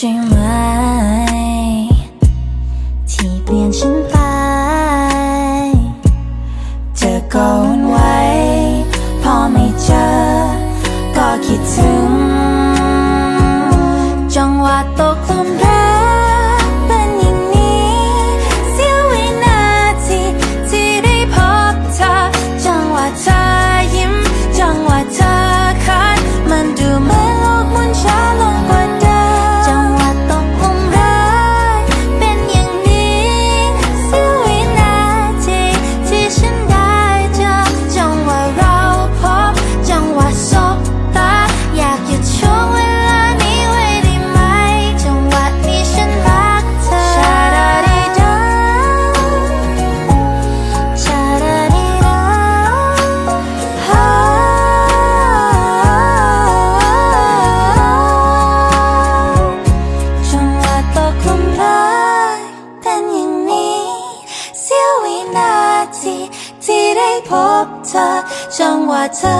คื นาทีที่ได้พบเธอ จังหวะเธอ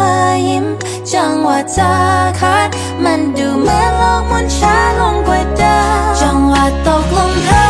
ยิ้ม จังหวะเธอคัด มันดูเหมือนโลกมันช้าลงกว่าเดิมจังหวะตกลมเธอ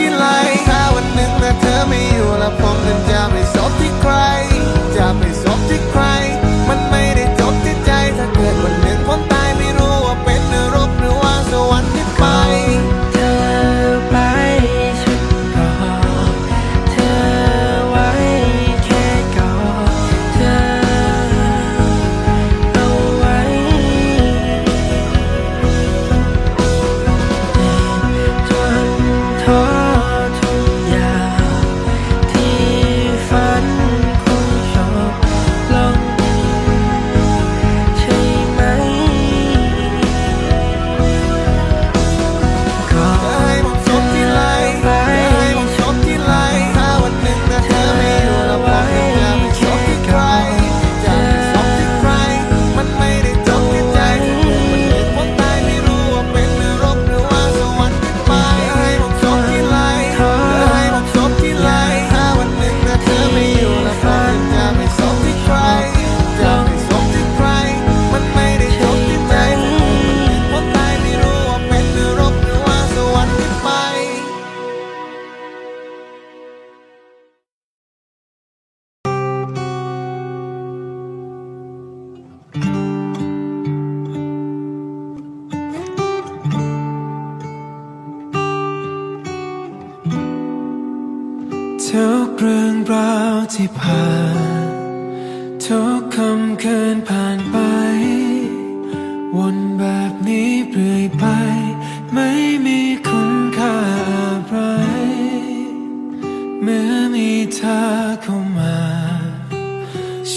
ที่ไรถ้าวันหนึ่งนะเธอไม่อยู่แล้วผมนั้นจะไปซบที่ใคร จะไปซบที่ใคร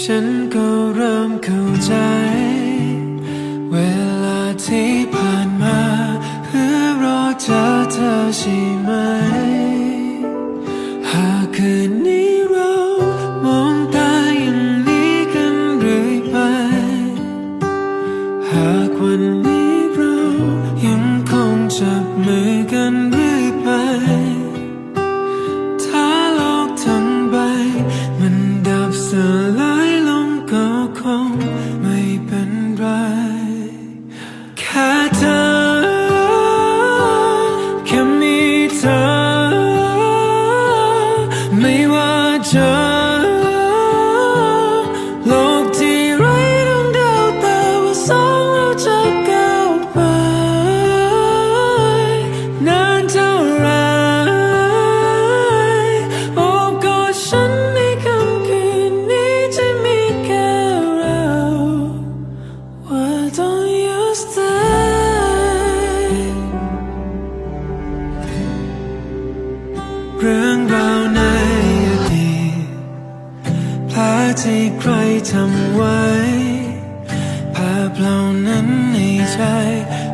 ฉันก็เริ่มเข้าใจ เวลาที่ผ่านมาเพื่อรอเจอเธอใช่ไหม หากคืนนี้เรามองตาอย่างนี้กันเรื่อยไป หากวันนี้เรายังคงจับมือกัน ใจ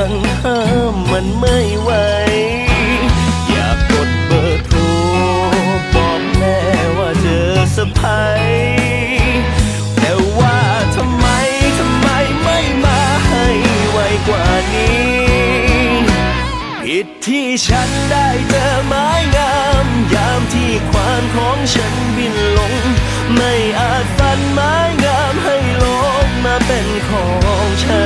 สั่นห้ามมันไม่ไหว อยากกดเบอร์โทร บอกแม่ว่าเจอสะพายแต่ว่าทำไม ทำไมไม่มาให้ไวกว่านี้ ผิดที่ฉันได้เจอไม้งาม ยามที่ควานของฉันบินลง ไม่อาจฟันไม้งามให้ลงมาเป็นของฉัน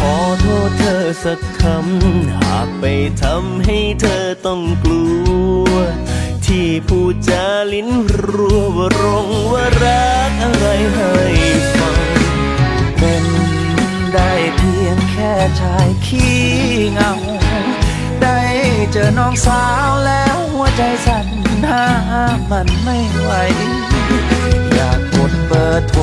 ขอโทษเธอสักคำ หากไปทำให้เธอต้องกลัว ที่พูดจาลิ้นรัวว่ารงว่ารักอะไรให้ฟัง เป็นได้เพียงแค่ชายขี้เงา ได้เจอน้องสาวแล้วหัวใจสั่นห้ามมันไม่ไหว อยากกดเบอร์โทร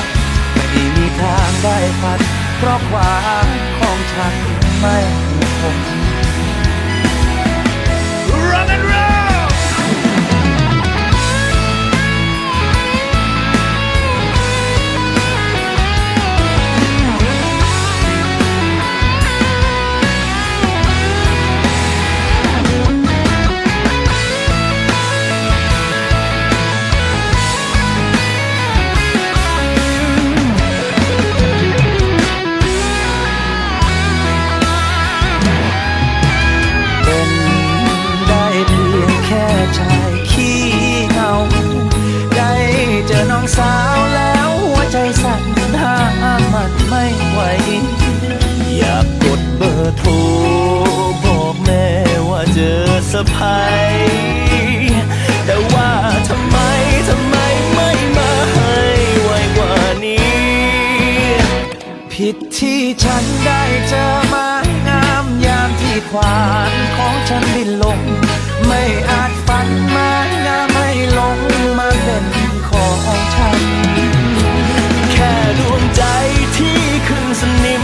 ทางได้ฝันเพราะความของฉันไม่คง Rock and roll อสะพายแต่ว่าทำไมทำไมไม่มาให้ไวกว่านี้ ผิดที่ฉันได้เจอไม้งามยามที่ควานของฉันบินลง ไม่อาจฝันไม้งามให้ลงมาเป็นของฉัน แค่ดวงใจที่ขึ้นสนิม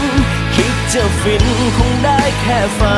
คิดจะฟินคงได้แค่ฝัน